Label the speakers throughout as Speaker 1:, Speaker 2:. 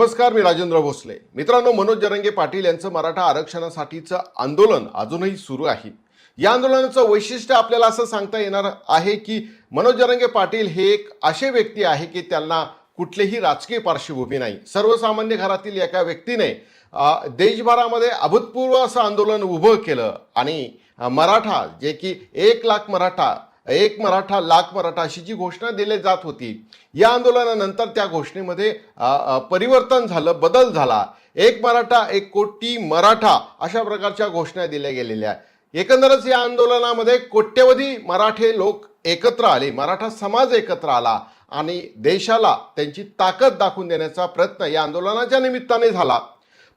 Speaker 1: नमस्कार मी राजेंद्र भोसले. मित्रांनो मनोज जरंगे पाटील यांचं मराठा आरक्षणासाठीचं आंदोलन अजूनही सुरू आहे. या आंदोलनाचं वैशिष्ट्य आपल्याला असं सांगता येणार आहे की मनोज जरंगे पाटील हे एक असे व्यक्ती आहे की त्यांना कुठलीही राजकीय पार्श्वभूमी नाही. सर्वसामान्य घरातील एका व्यक्तीने देशभरामध्ये अभूतपूर्व असं आंदोलन उभं केलं आणि मराठा जे की एक लाख मराठा एक मराठा लाख मराठा अशी जी घोषणा दिली जात होती या आंदोलनानंतर त्या घोषणेमध्ये परिवर्तन झालं बदल झाला. एक मराठा एक कोटी मराठा अशा प्रकारच्या घोषणा दिल्या गेलेल्या. एकंदरच या आंदोलनामध्ये कोट्यवधी मराठे लोक एकत्र आले मराठा समाज एकत्र आला आणि देशाला त्यांची ताकद दाखवून देण्याचा प्रयत्न या आंदोलनाच्या निमित्ताने झाला.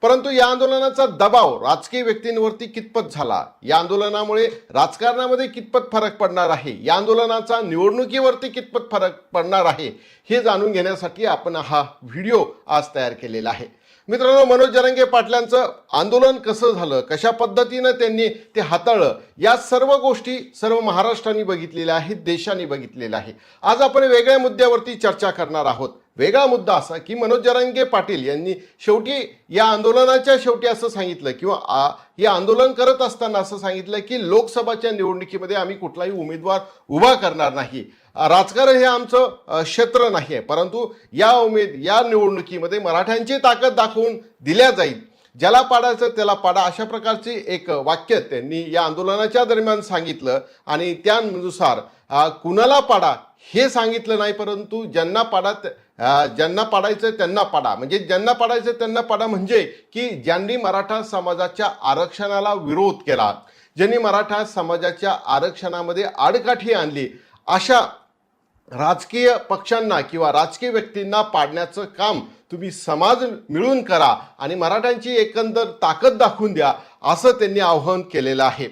Speaker 1: परंतु या आंदोलनाचा दबाव राजकीय व्यक्तींवरती कितपत झाला? या आंदोलनामुळे राजकारणामध्ये कितपत फरक पडणार आहे? या आंदोलनाचा निवडणुकीवरती कितपत फरक पडणार आहे? हे जाणून घेण्यासाठी आपण हा व्हिडिओ आज तयार केलेला आहे. मित्रांनो मनोज जरंगे पाटलांचं आंदोलन कसं झालं? कशा पद्धतीनं त्यांनी ते हाताळलं? या सर्व गोष्टी सर्व महाराष्ट्राने बघितलेल्या आहेत देशाने बघितलेल्या आहे आज आपण वेगळ्या मुद्द्यावरती चर्चा करणार आहोत. वेगळा मुद्दा असा की मनोज जरांगे पाटील यांनी शेवटी या आंदोलनाच्या शेवटी असं सांगितलं किंवा आ, हे आंदोलन करत असताना असं सांगितलं की लोकसभाच्या निवडणुकीमध्ये आम्ही कुठलाही उमेदवार उभा करणार नाही. राजकारण हे आमचं क्षेत्र नाही आहे परंतु या उमेद या निवडणुकीमध्ये मराठ्यांची ताकद दाखवून दिल्या जाईल. ज्याला पाडायचं त्याला पाडा अशा प्रकारचे एक वाक्य त्यांनी या आंदोलनाच्या दरम्यान सांगितलं आणि त्यानुसार कुणाला पाडा हे सांगितलं नाही परंतु ज्यांना पाडा त- ज्यांना पाडायचं त्यांना पाडा. म्हणजे ज्यांना पाडायचं त्यांना पाडा म्हणजे की ज्यांनी मराठा समाजाच्या आरक्षणाला विरोध केला ज्यांनी मराठा समाजाच्या आरक्षणामध्ये आडकाठी आणली अशा राजकीय पक्षांना किंवा राजकीय व्यक्तींना पाडण्याचं काम तुम्ही समाज मिळून करा आणि मराठ्यांची एकंदर ताकद दाखवून द्या असं त्यांनी आवाहन केलेलं आहे.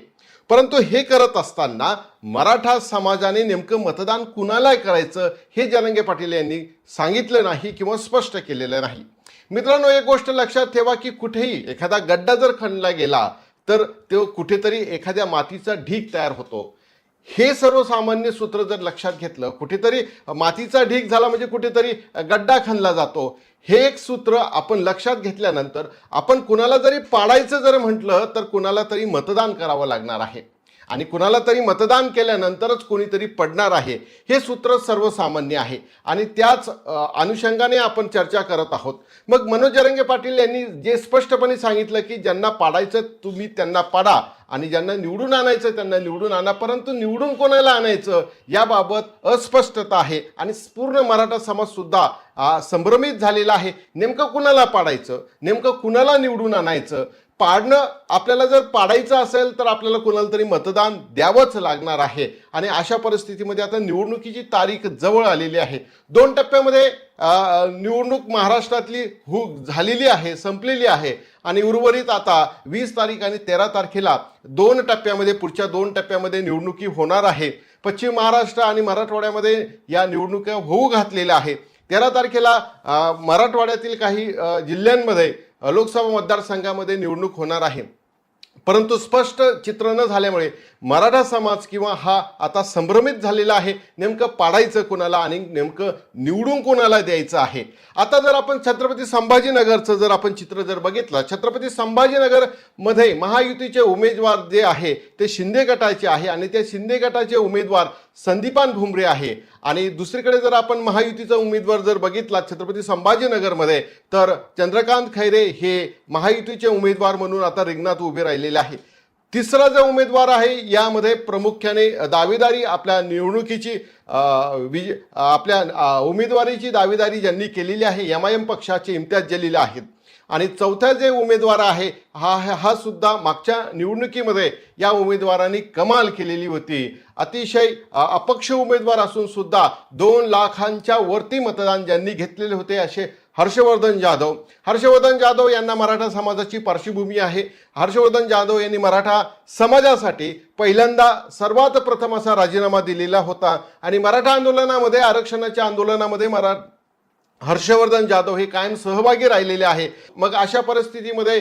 Speaker 1: परंतु हे करत असताना मराठा समाजाने नेमकं मतदान कुणाला करायचं हे जरंगे पाटील यांनी सांगितलं नाही किंवा स्पष्ट केलेलं नाही. मित्रांनो एक गोष्ट लक्षात ठेवा की कुठेही एखादा गड्डा जर खणला गेला तर तो कुठेतरी एखाद्या मातीचा ढीक तयार होतो. हे सर्वसामान्य सूत्र जर लक्षात घेतलं कुठेतरी मातीचा ढीक झाला म्हणजे कुठेतरी गड्डा खणला जातो. हे एक सूत्र आपण लक्षात घेतल्यानंतर आपण कुणाला जरी पाडायचं जर म्हटलं तर कुणाला तरी मतदान करावं लागणार आहे. आणि कुणाला तरी मतदान केल्यानंतरच कोणीतरी पडणार आहे हे सूत्र सर्वसामान्य आहे. आणि त्याच अनुषंगाने आपण चर्चा करत आहोत. मग मनोज जरंगे पाटील यांनी जे स्पष्टपणे सांगितलं की ज्यांना पाडायचं तुम्ही त्यांना पाडा आणि ज्यांना निवडून आणायचं त्यांना निवडून आणा परंतु निवडून कोणाला आणायचं याबाबत अस्पष्टता आहे आणि पूर्ण मराठा समाजसुद्धा संभ्रमित झालेला आहे. नेमकं कुणाला पाडायचं? नेमकं कुणाला निवडून आणायचं? पाडणं आपल्याला जर पाडायचं असेल तर आपल्याला कुणाला तरी मतदान द्यावंच लागणार आहे. आणि अशा परिस्थितीमध्ये आता निवडणुकीची तारीख जवळ आलेली आहे. दोन टप्प्यामध्ये निवडणूक महाराष्ट्रातली हु झालेली आहे संपलेली आहे. आणि उर्वरित आता वीस तारीख आणि तेरा तारखेला दोन टप्प्यामध्ये पुढच्या दोन टप्प्यामध्ये निवडणुकी होणार आहे. पश्चिम महाराष्ट्र आणि मराठवाड्यामध्ये या निवडणुका होऊ घातलेल्या आहे. तेरा तारखेला मराठवाड्यातील काही जिल्ह्यांमध्ये लोकसभा मतदारसंघामध्ये निवडणूक होणार आहे. परंतु स्पष्ट चित्र न झाल्यामुळे मराठा समाज किंवा हा आता संभ्रमित झालेला आहे नेमकं पाडायचं कोणाला आणि नेमकं निवडून कोणाला द्यायचं आहे? आता जर आपण छत्रपती संभाजीनगरचं जर आपण चित्र जर बघितलं छत्रपती संभाजीनगरमध्ये महायुतीचे उमेदवार जे आहे ते शिंदे गटाचे आहे आणि त्या शिंदे गटाचे उमेदवार संदीपान भुमरे आहे. आणि दुसरीकडे जर आपण महायुतीचा उमेदवार जर बघितला छत्रपती संभाजीनगरमध्ये तर चंद्रकांत खैरे हे महायुतीचे उमेदवार म्हणून आता रिंगणात उभे राहिलेले आहे तिसरा जो उमेदवार आहे यामध्ये प्रामुख्याने दावेदारी आपल्या निवडणुकीची विज आपल्या उमेदवारीची दावेदारी ज्यांनी केलेली आहे एम आय एम पक्षाचे इम्तियाज जलील आहेत. आणि चौथ्या जे उमेदवार आहे हा हा सुद्धा मागच्या निवडणुकीमध्ये या उमेदवारांनी कमाल केलेली होती. अतिशय अपक्ष उमेदवार असून सुद्धा दोन लाखांच्या वरती मतदान ज्यांनी घेतलेले होते असे हर्षवर्धन जाधव. हर्षवर्धन जाधव यांना मराठा समाजाची पार्श्वभूमी आहे. हर्षवर्धन जाधव यांनी मराठा समाजासाठी पहिल्यांदा सर्वात प्रथम असा राजीनामा दिलेला होता. आणि मराठा आंदोलनामध्ये आरक्षणाच्या आंदोलनामध्ये मरा हर्षवर्धन जाधव हे कायम सहभागी राहिलेले आहे. मग अशा परिस्थितीमध्ये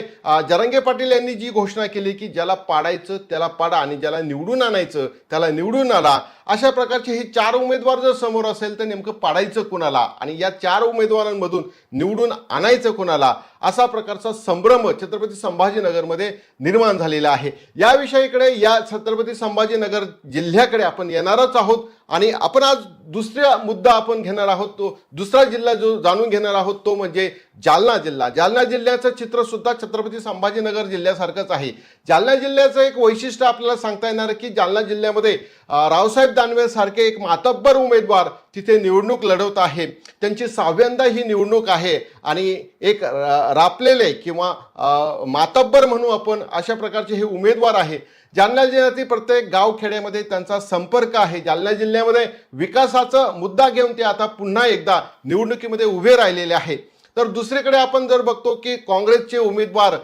Speaker 1: जरंगे पाटील यांनी जी घोषणा केली की ज्याला पाडायचं त्याला पाडा आणि ज्याला निवडून आणायचं त्याला निवडून आला अशा प्रकारचे हे चार उमेदवार जर समोर असेल तर नेमकं पाडायचं कुणाला? आणि या चार उमेदवारांमधून निवडून आणायचं कुणाला? असा प्रकारचा संभ्रम छत्रपती संभाजीनगरमध्ये निर्माण झालेला आहे. या विषयाकडे या छत्रपती संभाजीनगर जिल्ह्याकडे आपण येणारच आहोत आणि आपण आज दुसरा मुद्दा आपण घेणार आहोत तो दुसरा जिल्हा जो जाणून घेणार आहोत तो म्हणजे जालना जिल्हा. जालना जिल्ह्याचं चित्र सुद्धा छत्रपती संभाजीनगर जिल्ह्यासारखंच आहे. जालना जिल्ह्याचं एक वैशिष्ट्य आपल्याला सांगता येणार की जालना जिल्ह्यामध्ये रावसाहेब दानवे सारखे एक मातब्बर उमेदवार तिथे निवडणूक लढवत आहे. त्यांची सहाव्यांदा ही निवडणूक आहे आणि एक रापलेले किंवा मातब्बर म्हणू आपण अशा प्रकारचे हे उमेदवार आहे. जालना जिल्ह्यातील प्रत्येक गाव खेड्यामध्ये त्यांचा संपर्क आहे. जालना जिल्ह्यामध्ये विकासाचा मुद्दा घेऊन ते आता पुन्हा एकदा निवडणुकीमध्ये उभे राहिलेले आहे. तर दुसरीकडे आपण जर बघतो की काँग्रेसचे उमेदवार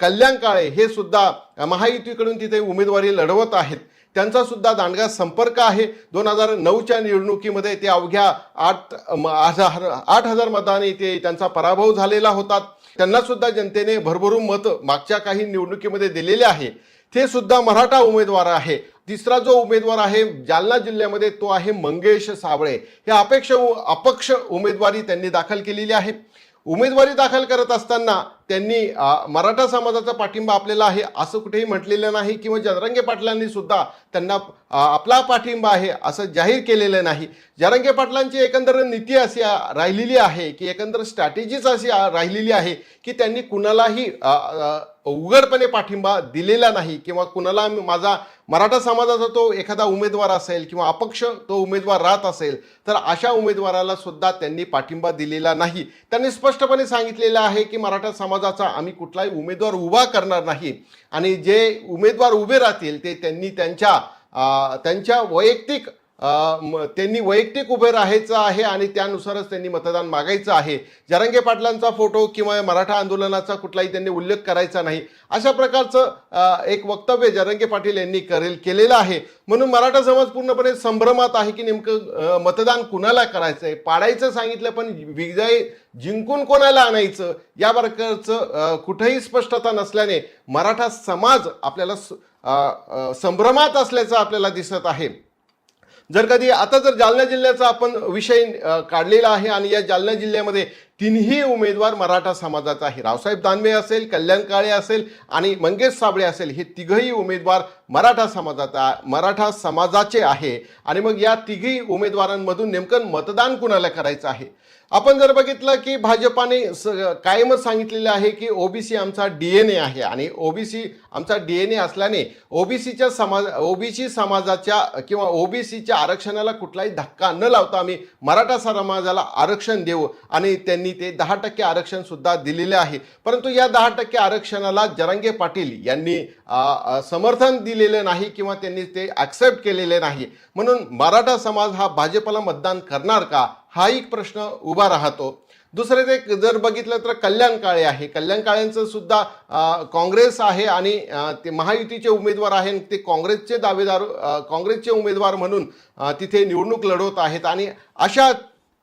Speaker 1: कल्याण काळे हे सुद्धा महायुतीकडून तिथे उमेदवारी लढवत आहेत. त्यांचा सुद्धा दांडगा संपर्क आहे. दोन हजार नऊच्या निवडणुकीमध्ये ते अवघ्या आठ म, हजार आठ हजार मताने ते त्यांचा पराभव झालेला होता. त्यांना सुद्धा जनतेने भरभरून मत मागच्या काही निवडणुकीमध्ये दिलेले आहे. ते सुद्धा मराठा उमेदवार आहे. तिसरा जो उमेदवार आहे जालना जिल्ह्यामध्ये तो आहे मंगेश साबळे हे अपेक्ष अपक्ष उमेदवारी त्यांनी दाखल केलेली आहे. उमेदवारी दाखल करत असताना त्यांनी मराठा समाजाचा पाठिंबा आपल्याला आहे असं कुठेही म्हटलेलं नाही किंवा जरंगे पाटलांनी सुद्धा त्यांना आपला पाठिंबा आहे असं जाहीर केलेलं नाही. जरंगे पाटलांची एकंदर नीती अशी राहिलेली आहे की एकंदर स्ट्रॅटेजीच अशी राहिलेली आहे की त्यांनी कुणालाही उघडपणे पाठिंबा दिलेला नाही किंवा कुणाला माझा मराठा समाजाचा तो एखादा उमेदवार असेल किंवा अपक्ष तो उमेदवार राहत असेल तर अशा उमेदवाराला सुद्धा त्यांनी पाठिंबा दिलेला नाही. त्यांनी स्पष्टपणे सांगितलेलं आहे की मराठा समाज समाजाचा आम्ही कुठलाही उमेदवार उभा करणार नाही. आणि जे उमेदवार उभे राहतील ते त्यांनी त्यांच्या त्यांच्या वैयक्तिक त्यांनी वैयक्तिक उभे राहायचं आहे आणि त्यानुसारच त्यांनी मतदान मागायचं आहे. जरंगे पाटलांचा फोटो किंवा मराठा आंदोलनाचा कुठलाही त्यांनी उल्लेख करायचा नाही. अशा प्रकारचं एक वक्तव्य जरंगे पाटील यांनी करेल केलेलं आहे. म्हणून मराठा समाज पूर्णपणे संभ्रमात आहे की नेमकं मतदान कुणाला करायचं आहे पाडायचं सांगितलं पण विजय जिंकून कोणाला आणायचं? या प्रकारचं कुठंही कुठेही स्पष्टता नसल्याने मराठा समाज आपल्याला स- संभ्रमात असल्याचं आपल्याला दिसत आहे. जर कधी आता जर जालना जिल्ह्याचा आपण विषय काढलेला आहे आणि या जालना जिल्ह्यामध्ये तिन्ही उमेदवार मराठा समाजाचा आहे. रावसाहेब दानवे असेल कल्याण काळे असेल आणि मंगेश साबळे असेल हे तिघही उमेदवार मराठा समाजाचा मराठा समाजाचे आहे. आणि मग या तिघी उमेदवारांमधून नेमकं मतदान कुणाला करायचं आहे? आपण जर बघितलं की भाजपाने स कायमच सांगितलेलं आहे की ओबीसी आमचा डी एन ए आहे आणि ओबीसी आमचा डी एन ए असल्याने ओबीसीच्या समाज ओबीसी समाजाच्या किंवा ओबीसीच्या आरक्षणाला कुठलाही धक्का न लावता आम्ही मराठा समाजाला आरक्षण देऊ आणि त्यांनी ते दहा टक्के आरक्षण सुद्धा दिलेले आहे. परंतु या दहा टक्के आरक्षणाला जरांगे पाटील यांनी समर्थन दिलेलं नाही किंवा त्यांनी ते ॲक्सेप्ट केलेले नाही. म्हणून मराठा समाज हा भाजपला मतदान करणार का? हा एक प्रश्न उभा राहतो. दुसरे ते जर बघितलं तर कल्याण काळे आहे. कल्याण काळेंचं सुद्धा काँग्रेस आहे आणि ते महायुतीचे उमेदवार आहे आणि ते काँग्रेसचे दावेदार काँग्रेसचे उमेदवार म्हणून तिथे निवडणूक लढवत आहेत. आणि अशा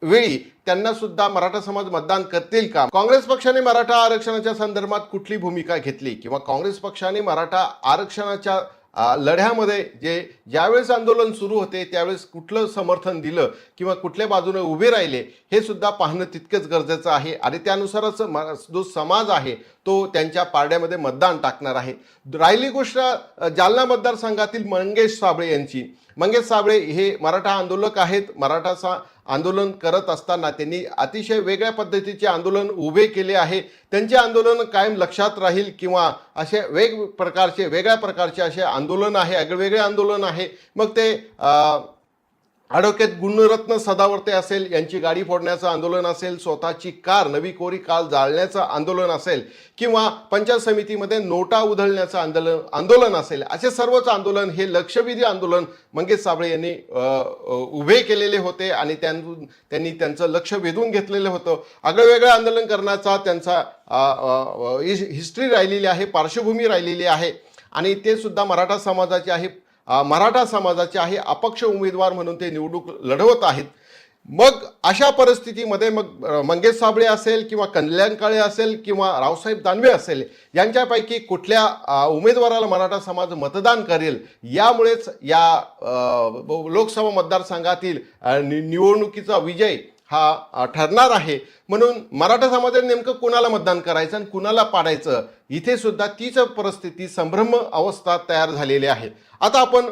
Speaker 1: वेळी त्यांना सुद्धा मराठा समाज मतदान करतील का? काँग्रेस पक्षाने मराठा आरक्षणाच्या संदर्भात कुठली भूमिका घेतली? किंवा काँग्रेस पक्षाने मराठा आरक्षणाच्या लढ्यामध्ये जे ज्यावेळेस आंदोलन सुरू होते त्यावेळेस कुठलं समर्थन दिलं किंवा कुठल्या बाजूने उभे राहिले हे सुद्धा पाहणं तितकंच गरजेचं आहे. आणि त्यानुसारच म- जो समाज आहे तो त्यांच्या पारड्यामध्ये मतदान टाकणार आहे. राहिली गोष्ट जालना मतदारसंघातील मंगेश साबळे यांची. मंगेश साबळे हे मराठा आंदोलक आहेत. मराठा सा आंदोलन करत असताना त्यांनी अतिशय वेगळ्या पद्धतीचे आंदोलन उभे केले आहे. त्यांचे आंदोलन कायम लक्षात राहील किंवा असे वेग प्रकारचे वेगळ्या प्रकारचे असे आंदोलन आहे वेगळे आंदोलन आहे. मग ते अ, गुणरत्न सदावर्ते असेल यांची गाडी फोडण्याचं आंदोलन असेल स्वतःची कार नवी कोरी कार जाळण्याचं आंदोलन असेल किंवा पंचायत समितीमध्ये नोटा उधळण्याचं आंदोलन आंदोलन असेल असे सर्वच आंदोलन हे लक्षवेधी आंदोलन मंगेश साबळे यांनी उभे केलेले होते आणि त्यांतून त्यांनी त्यांचं लक्ष वेधून घेतलेलं होतं. आगळंवेगळं आंदोलन करण्याचा त्यांचा हिस्ट्री राहिलेली आहे पार्श्वभूमी राहिलेली आहे. आणि ते सुद्धा मराठा समाजाचे आहे. मराठा समाजाचे आहे अपक्ष उमेदवार म्हणून ते निवडणूक लढवत आहेत. मग अशा परिस्थितीमध्ये मग मंगेश साबळे असेल किंवा कल्याण काळे असेल किंवा रावसाहेब दानवे असेल यांच्यापैकी कुठल्या उमेदवाराला मराठा समाज मतदान करेल यामुळेच या लोकसभा मतदारसंघातील नि- निवडणुकीचा विजय हा ठरणार आहे. म्हणून मराठा समाजाने नेमकं कुणाला मतदान करायचं आणि कुणाला पाडायचं? इथे सुद्धा तीच परिस्थिती संभ्रम अवस्था तयार झालेली आहे. आता आपण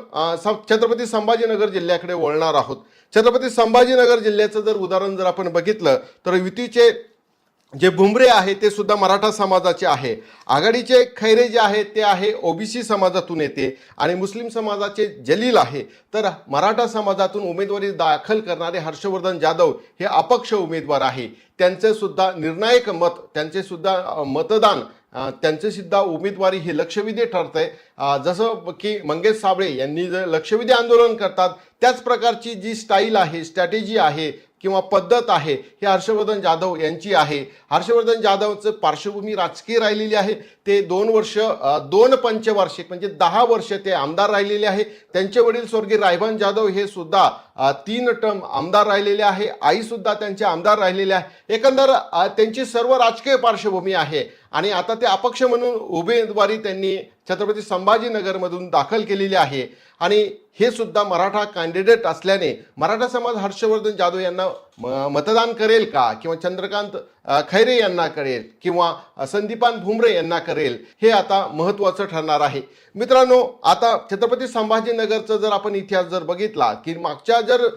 Speaker 1: सं- छत्रपती संभाजीनगर जिल्ह्याकडे वळणार आहोत. छत्रपती संभाजीनगर जिल्ह्याचं जर उदाहरण जर आपण बघितलं तर युतीचे जे भुमरे आहे ते सुद्धा मराठा समाजाचे आहे. आघाडीचे खैरे जे आहे ते आहे ओबीसी समाजातून येते आणि मुस्लिम समाजाचे जलील आहे. तर मराठा समाजातून उमेदवारी दाखल करणारे हर्षवर्धन जाधव हे अपक्ष उमेदवार आहे. त्यांचे सुद्धा निर्णायक मत त्यांचे सुद्धा मतदान त्यांचे सुद्धा उमेदवारी ही लक्षवेधी ठरते आहे जसं की मंगेश साबळे यांनी जे लक्षवेधी आंदोलन करतात त्याच प्रकारची जी स्टाईल आहे स्ट्रॅटेजी आहे किंवा पद्धत आहे हे हर्षवर्धन जाधव यांची आहे. हर्षवर्धन जाधवचं पार्श्वभूमी राजकीय राहिलेली आहे. ते दोन वर्ष दोन पंचवार्षिक म्हणजे दहा वर्ष ते आमदार राहिलेले आहे. त्यांचे वडील स्वर्गीय रायभान जाधव हे सुद्धा तीन टर्म आमदार राहिलेले आहे. आईसुद्धा त्यांचे आमदार राहिलेले आहे. एकंदर त्यांची सर्व राजकीय पार्श्वभूमी आहे. आणि आता ते अपक्ष म्हणून उमेदवारी त्यांनी छत्रपती संभाजीनगरमधून दाखल केलेली आहे. आणि हे सुद्धा मराठा कॅन्डिडेट असल्याने मराठा समाज हर्षवर्धन जाधव यांना म- मतदान करेल का? किंवा चंद्रकांत खैरे यांना करेल? किंवा संदीपान भुमरे यांना करेल? हे आता महत्त्वाचं ठरणार आहे. मित्रांनो आता छत्रपती संभाजीनगरचा जर आपण इतिहास जर बघितला की मागच्या जर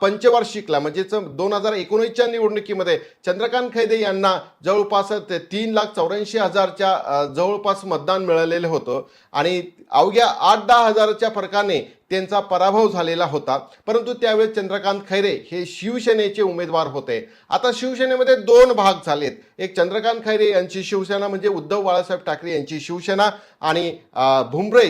Speaker 1: पंचवार्षिकला म्हणजेच दोन हजार एकोणीसच्या निवडणुकीमध्ये चंद्रकांत खैदे यांना जवळपास ते तीन लाख चौऱ्याऐंशी हजारच्या जवळपास मतदान मिळालेलं होतं. आणि अवघ्या आठ दहा हजाराच्या फरकाने त्यांचा पराभव झालेला होता. परंतु त्यावेळेस चंद्रकांत खैरे हे शिवसेनेचे उमेदवार होते. आता शिवसेनेमध्ये दोन भाग झालेत. एक चंद्रकांत खैरे यांची शिवसेना म्हणजे उद्धव बाळासाहेब ठाकरे यांची शिवसेना आणि भुमरे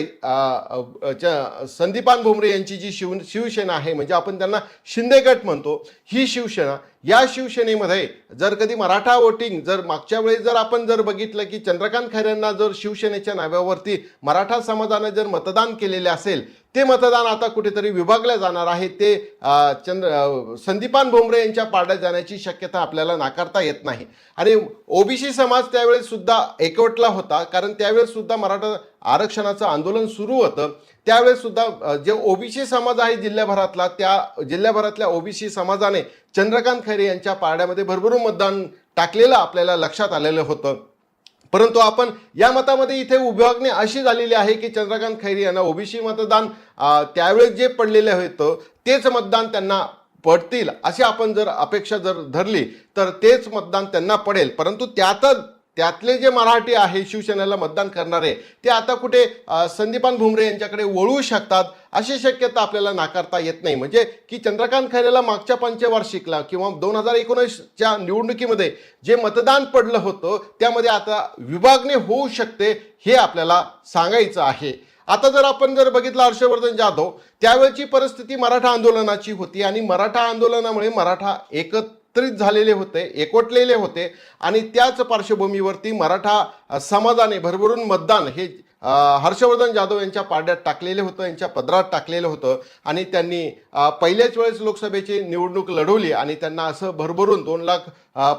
Speaker 1: च- संदीपान भुमरे यांची जी शिव शिवसेना आहे म्हणजे आपण त्यांना शिंदे गट म्हणतो ही शिवसेना या शिवसेनेमध्ये जर कधी मराठा वोटिंग जर मागच्या वेळेस जर आपण जर बघितलं की चंद्रकांत खैरेंना जर शिवसेनेच्या नाव्यावरती मराठा समाजाने जर मतदान केलेले असेल ते मतदान आता कुठेतरी विभागलं जाणार आहे ते चंद्र संदीपान भोंबरे यांच्या पाड्यात जाण्याची शक्यता आपल्याला नाकारता येत नाही. आणि ओबीसी समाज त्यावेळेस सुद्धा एकवटला होता कारण त्यावेळेस सुद्धा मराठा आरक्षणाचं आंदोलन सुरू होतं. त्यावेळेस सुद्धा जे ओबीसी समाज आहे जिल्ह्याभरातला त्या जिल्ह्याभरातल्या ओबीसी समाजाने चंद्रकांत खैरे यांच्या पारड्यामध्ये भरभरून मतदान टाकलेलं आपल्याला लक्षात आलेलं होतं. परंतु आपण या मतामध्ये इथे विभागणी अशी झालेली आहे की चंद्रकांत खैरे यांना ओबीसी मतदान त्यावेळेस जे पडलेलं होतं तेच मतदान त्यांना पडतील अशी आपण जर अपेक्षा जर धरली तर तेच मतदान त्यांना पडेल. परंतु त्यातच त्यातले जे मराठी आहे शिवसेनेला मतदान करणारे ते आता कुठे संदीपान भुमरे यांच्याकडे वळू शकतात अशी शक्यता आपल्याला नाकारता येत नाही. म्हणजे की चंद्रकांत खैरेला मागच्या पंचवार्षिकला किंवा दोन हजार एकोणीसच्या निवडणुकीमध्ये जे मतदान पडलं होतं त्यामध्ये आता विभागणी होऊ शकते हे आपल्याला सांगायचं आहे. आता जर आपण जर बघितलं हर्षवर्धन जाधव त्यावेळची परिस्थिती मराठा आंदोलनाची होती आणि मराठा आंदोलनामुळे मराठा एकत्र एकत्रित झालेले होते एकवटलेले होते आणि त्याच पार्श्वभूमीवरती मराठा समाजाने भरभरून मतदान हे हर्षवर्धन जाधव यांच्या पाड्यात टाकलेलं होतं यांच्या पदरात टाकलेलं होतं आणि त्यांनी पहिल्याच वेळेस लोकसभेची निवडणूक लढवली आणि त्यांना असं भरभरून दोन लाख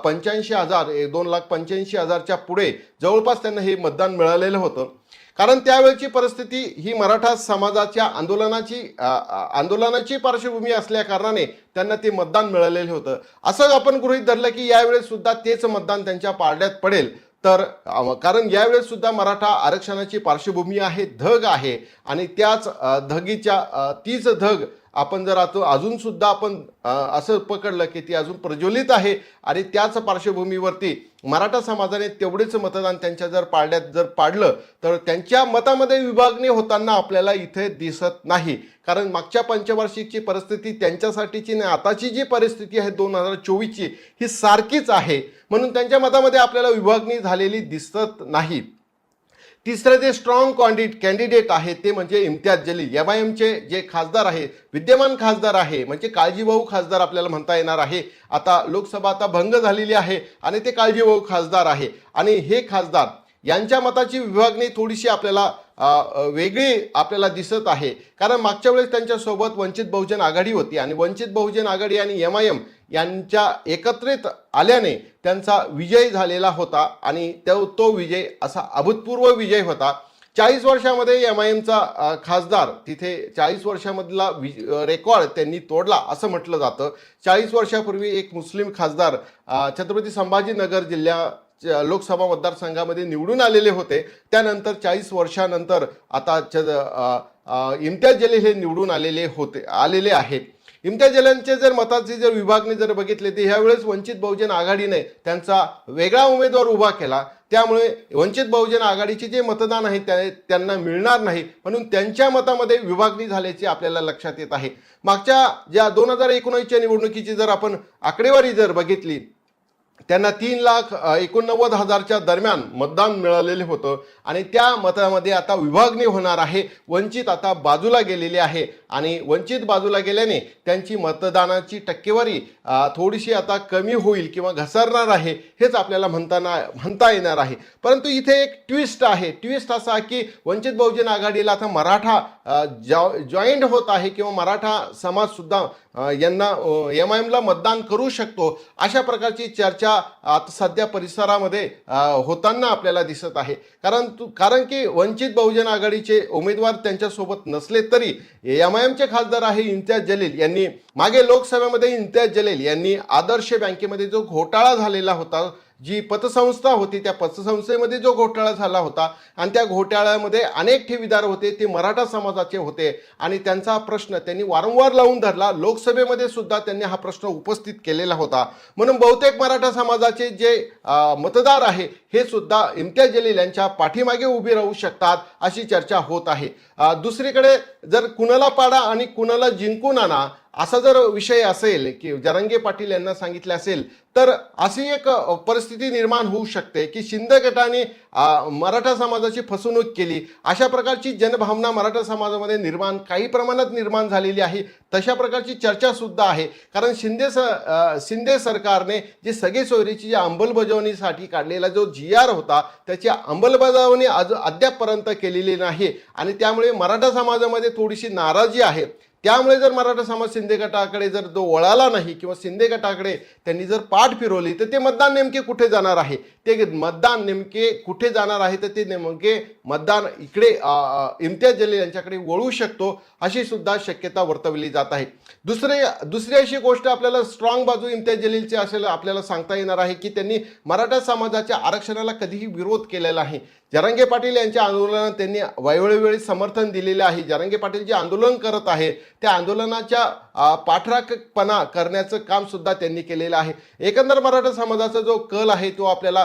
Speaker 1: पंच्याऐंशी हजार दोन लाख पंच्याऐंशी हजारच्या पुढे जवळपास त्यांना हे मतदान मिळालेलं होतं. कारण त्यावेळची परिस्थिती ही मराठा समाजाच्या आंदोलनाची आंदोलनाची पार्श्वभूमी असल्या कारणाने त्यांना ते मतदान मिळालेलं होतं. असं आपण गृहीत धरलं की यावेळेस सुद्धा तेच मतदान त्यांच्या पारड्यात पडेल. तर कारण यावेळेस सुद्धा मराठा आरक्षणाची पार्श्वभूमी आहे धग आहे. आणि त्याच धगीच्या तीच धग आपण जर आता अजून सुद्धा आपण असं पकडलं की ती अजून प्रज्वलित आहे. आणि त्याच पार्श्वभूमीवरती मराठा समाजाने तेवढेच मतदान त्यांच्या जर पाडल्यात जर पाडलं तर त्यांच्या मतामध्ये विभागणी होताना आपल्याला इथे दिसत नाही. कारण मागच्या पंचवार्षिकची परिस्थिती त्यांच्यासाठीची नाही आताची जी परिस्थिती आहे दोन हजार चोवीसची ही सारखीच आहे. म्हणून त्यांच्या मतामध्ये आपल्याला विभागणी झालेली दिसत नाही. तिसरं जे स्ट्रॉंग कॉन्डि कॅन्डिडेट आहे ते म्हणजे इम्तियाज जलील. एम आय एमचे जे खासदार आहे विद्यमान खासदार आहे म्हणजे काळजीभाऊ खासदार आपल्याला म्हणता येणार आहे. आता लोकसभा आता भंग झालेली आहे आणि ते काळजीभाऊ खासदार आहे. आणि हे खासदार यांच्या मताची विभागणी थोडीशी आपल्याला वेगळी आपल्याला दिसत आहे. कारण मागच्या वेळेस त्यांच्यासोबत वंचित बहुजन आघाडी होती आणि वंचित बहुजन आघाडी आणि एम आय एम यांच्या एकत्रित आल्याने त्यांचा विजय झालेला होता आणि तो तो विजय असा अभूतपूर्व विजय होता. चाळीस वर्षामध्ये एम आय एमचा खासदार तिथे चाळीस वर्षामधला वि रेकॉर्ड त्यांनी तोडला असं म्हटलं जातं. चाळीस वर्षापूर्वी एक मुस्लिम खासदार छत्रपती संभाजीनगर जिल्ह्या लोकसभा मतदारसंघामध्ये निवडून आलेले होते. त्यानंतर चाळीस वर्षानंतर आता च इम्तियाज जलील हे निवडून आलेले होते आलेले आहेत. इम्तियाज जलांचे जर मताचे जर विभागणी जर बघितले तर ह्यावेळेस वंचित बहुजन आघाडीने त्यांचा वेगळा उमेदवार उभा केला. त्यामुळे वंचित बहुजन आघाडीचे जे मतदान आहे त्या त्यांना मिळणार नाही. म्हणून त्यांच्या मतामध्ये विभागणी झाल्याचे आपल्याला लक्षात येत आहे. मागच्या ज्या दोन हजार एकोणीसच्या निवडणुकीची जर आपण आकडेवारी जर बघितली त्यांना तीन लाख एकोणनव्वद हजारच्या दरम्यान मतदान मिळालेले होतं. आणि त्या मतामध्ये आता विभागणी होणार आहे. वंचित आता बाजूला गेलेली आहे. आणि वंचित बाजूला गेल्याने त्यांची मतदानाची टक्केवारी थोडीशी आता कमी होईल किंवा घसरणार आहे हेच आपल्याला म्हणताना म्हणता येणार आहे. परंतु इथे एक ट्विस्ट आहे. ट्विस्ट असा की वंचित बहुजन आघाडीला आता मराठा जॉ जॉईंट होत आहे किंवा मराठा समाजसुद्धा यांना एम आय एमला मतदान करू शकतो. अशा प्रकारची चर्चा आता सध्या परिसरामध्ये होताना आपल्याला दिसत आहे. कारण कारण की वंचित बहुजन आघाडीचे उमेदवार त्यांच्यासोबत नसले तरी एम आय एमचे खासदार आहे इम्तियाज जलील यांनी. मागे लोकसभेमध्ये इम्तियाज जलील यांनी आदर्श बँकेमध्ये जो घोटाळा झालेला होता जी पतसंस्था होती त्या पतसंस्थेमध्ये जो घोटाळा झाला होता आणि त्या घोटाळ्यामध्ये अनेक ठेवीदार होते ते मराठा समाजाचे होते आणि त्यांचा प्रश्न त्यांनी वारंवार लावून धरला. लोकसभेमध्ये सुद्धा त्यांनी हा प्रश्न उपस्थित केलेला होता. म्हणून बहुतेक मराठा समाजाचे जे मतदार आहे हे सुद्धा इम्तियाज जलील यांच्या पाठीमागे उभे राहू शकतात अशी चर्चा होत आहे. दुसरीकडे जर कुणाला पाडा आणि कुणाला जिंकून आणा असा जर विषय असेल की जरंगे पाटील यांना सांगितले असेल तर अशी एक परिस्थिती निर्माण होऊ शकते की शिंदे गटाने मराठा समाजाची फसवणूक केली. अशा प्रकारची जनभावना मराठा समाजामध्ये निर्माण काही प्रमाणात निर्माण झालेली आहे. तशा प्रकारची चर्चा सुद्धा आहे. कारण शिंदे स शिंदे सरकारने जे सगळे सोयरीची जी अंमलबजावणीसाठी काढलेला जो जी आर होता त्याची अंमलबजावणी आज अद्यापपर्यंत केलेली नाही. आणि त्यामुळे मराठा समाजामध्ये थोडीशी नाराजी आहे. त्यामुळे जर मराठा समाज शिंदे गटाकडे जर तो वळाला नाही किंवा शिंदे गटाकडे त्यांनी जर पाठ फिरवली तर ते मतदान नेमके कुठे जाणार आहे? ते मतदान नेमके कुठे जाणार आहे? तर ते नेमके मतदान इकडे इम्तियाज जलील यांच्याकडे वळू शकतो अशी सुद्धा शक्यता वर्तवली जात आहे. दुसरे दुसरी अशी गोष्ट आपल्याला स्ट्रॉंग बाजू इम्तियाज जलीलची असेल आपल्याला सांगता येणार आहे की त्यांनी मराठा समाजाच्या आरक्षणाला कधीही विरोध केलेला आहे. जरांगे पाटील यांच्या आंदोलनात त्यांनी वेळोवेळी समर्थन दिलेले आहे. जरांगे पाटील जे आंदोलन करत आहे त्या आंदोलनाच्या पाठराकपणा करण्याचं कामसुद्धा त्यांनी केलेलं आहे. एकंदर मराठा समाजाचा जो कल आहे तो आपल्याला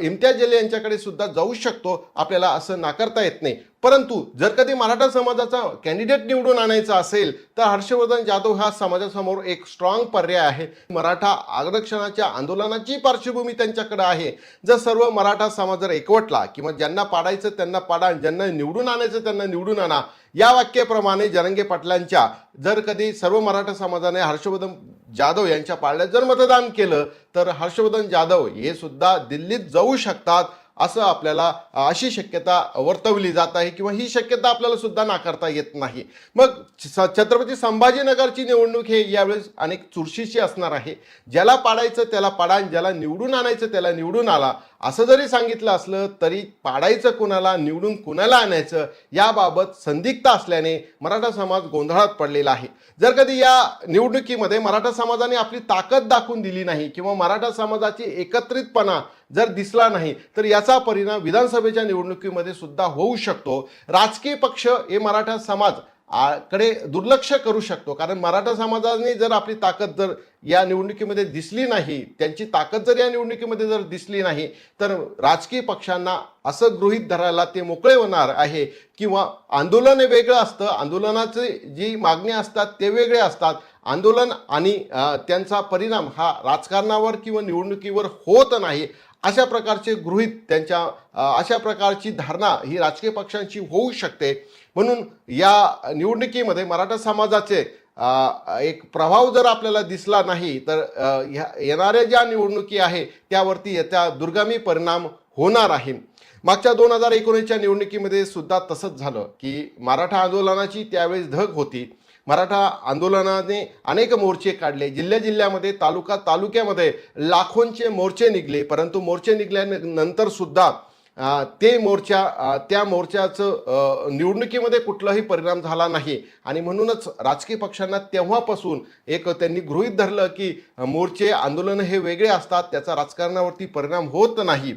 Speaker 1: इम्तियाज जलील यांच्याकडे सुद्धा जाऊ शकतो. आपल्याला असं नाकारता येत नाही. परंतु जर कधी मराठा समाजाचा कॅन्डिडेट निवडून आणायचा असेल तर हर्षवर्धन जाधव हा समाजासमोर एक स्ट्रॉंग पर्याय आहे. मराठा आरक्षणाच्या आंदोलनाची पार्श्वभूमी त्यांच्याकडे आहे. जर सर्व मराठा समाज जर एकवटला किंवा ज्यांना पाडायचं त्यांना पाडा आणि ज्यांना निवडून आणायचं त्यांना निवडून आणा या वाक्याप्रमाणे जरंगे पाटलांच्या जर कधी सर्व मराठा समाजाने हर्षवर्धन जाधव यांच्या पाळण्यात जर मतदान केलं तर हर्षवर्धन जाधव हे सुद्धा दिल्लीत जाऊ शकतात. असं आपल्याला अशी शक्यता वर्तवली जात आहे किंवा ही शक्यता आपल्याला सुद्धा नाकारता येत नाही. मग छत्रपती संभाजीनगरची निवडणूक हे यावेळेस अनेक चुरशीची असणार आहे. ज्याला पाडायचं त्याला पाडा आणि ज्याला निवडून आणायचं त्याला निवडून आला. असं जरी सांगितलं असलं तरी पाडायचं कुणाला निवडून कुणाला आणायचं याबाबत संदिग्ध असल्याने मराठा समाज गोंधळात पडलेला आहे. जर कधी या निवडणुकीमध्ये मराठा समाजाने आपली ताकद दाखवून दिली नाही किंवा मराठा समाजाची एकत्रितपणा जर दिसला नाही तर याचा परिणाम विधानसभेच्या निवडणुकीमध्ये सुद्धा होऊ शकतो. राजकीय पक्ष हे मराठा समाजकडे दुर्लक्ष करू शकतो. कारण मराठा समाजाने जर आपली ताकद जर या निवडणुकीमध्ये दिसली नाही त्यांची ताकद जर या निवडणुकीमध्ये जर दिसली नाही तर राजकीय पक्षांना असं गृहीत धरायला ते मोकळे होणार आहे किंवा आंदोलन हे वेगळं असतं. आंदोलनाचे जी मागणी असतात ते वेगळे असतात. आंदोलन आणि त्यांचा परिणाम हा राजकारणावर किंवा निवडणुकीवर होत नाही. अशा प्रकारचे गृहीत त्यांच्या अशा प्रकारची धारणा ही राजकीय पक्षांची होऊ शकते. म्हणून या निवडणुकीमध्ये मराठा समाजाचे एक प्रभाव जर आपल्याला दिसला नाही तर ह्या येणाऱ्या ज्या निवडणुकी आहे त्यावरती याचा दुर्गामी परिणाम होणार आहे. मागच्या दोन हजार एकोणीसच्या निवडणुकीमध्ये सुद्धा तसंच झालं की मराठा आंदोलनाची त्यावेळेस धग होती. मराठा आंदोलनाने अनेक मोर्चे काढले. जिल्ह्या जिल्ह्यामध्ये तालुका तालुक्यामध्ये लाखोंचे मोर्चे निघले. परंतु मोर्चे निघल्यानंतर सुद्धा ते मोर्चा त्या मोर्चाचं निवडणुकीमध्ये कुठलाही परिणाम झाला नाही. आणि म्हणूनच राजकीय पक्षांना तेव्हापासून एक त्यांनी गृहीत धरलं की मोर्चे आंदोलन हे वेगळे असतात. त्याचा राजकारणावरती परिणाम होत नाही.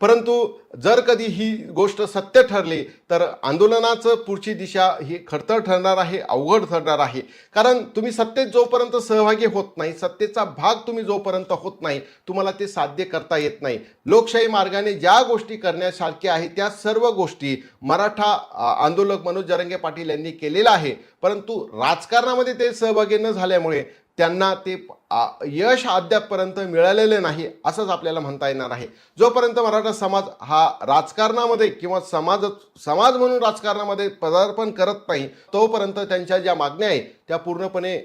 Speaker 1: परंतु जर कधी ही गोष्ट सत्य ठरली तर आंदोलनाचं पुढची दिशा ही खडतर ठरणार आहे अवघड ठरणार आहे. कारण तुम्ही सत्तेत जोपर्यंत सहभागी होत नाही सत्तेचा भाग तुम्ही जोपर्यंत होत नाही तुम्हाला ते साध्य करता येत नाही. लोकशाही मार्गाने ज्या गोष्टी करण्यासारख्या आहेत त्या सर्व गोष्टी मराठा आंदोलक मनोज जरंगे पाटील यांनी केलेलं आहे. परंतु राजकारणामध्ये ते सहभागी न झाल्यामुळे त्यांना ते यश अद्यापपर्यंत मिळालेले नाही असंच आपल्याला म्हणता येणार आहे. जोपर्यंत मराठा समाज हा राजकारणामध्ये किंवा समाज समाज म्हणून राजकारणामध्ये पदार्पण करत नाही तोपर्यंत त्यांच्या ज्या मागण्या आहेत त्या पूर्णपणे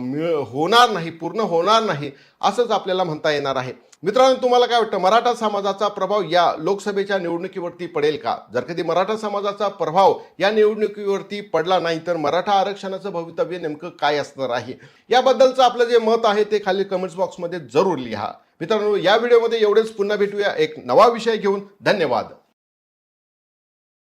Speaker 1: मिळ होणार नाही पूर्ण होणार नाही असंच आपल्याला म्हणता येणार आहे. मित्रांनो तुम्हाला काय वाटतं मराठा समाजाचा प्रभाव या लोकसभेच्या निवडणुकीवरती पडेल का? जर कधी मराठा समाजाचा प्रभाव या निवडणुकीवरती पडला नाही तर मराठा आरक्षणाचं भवितव्य नेमकं काय असणार आहे? याबद्दलचं आपलं जे मत आहे ते खाली कमेंट्स बॉक्समध्ये जरूर लिहा. मित्रांनो या व्हिडिओमध्ये एवढेच. पुन्हा भेटूया एक नवा विषय घेऊन. धन्यवाद.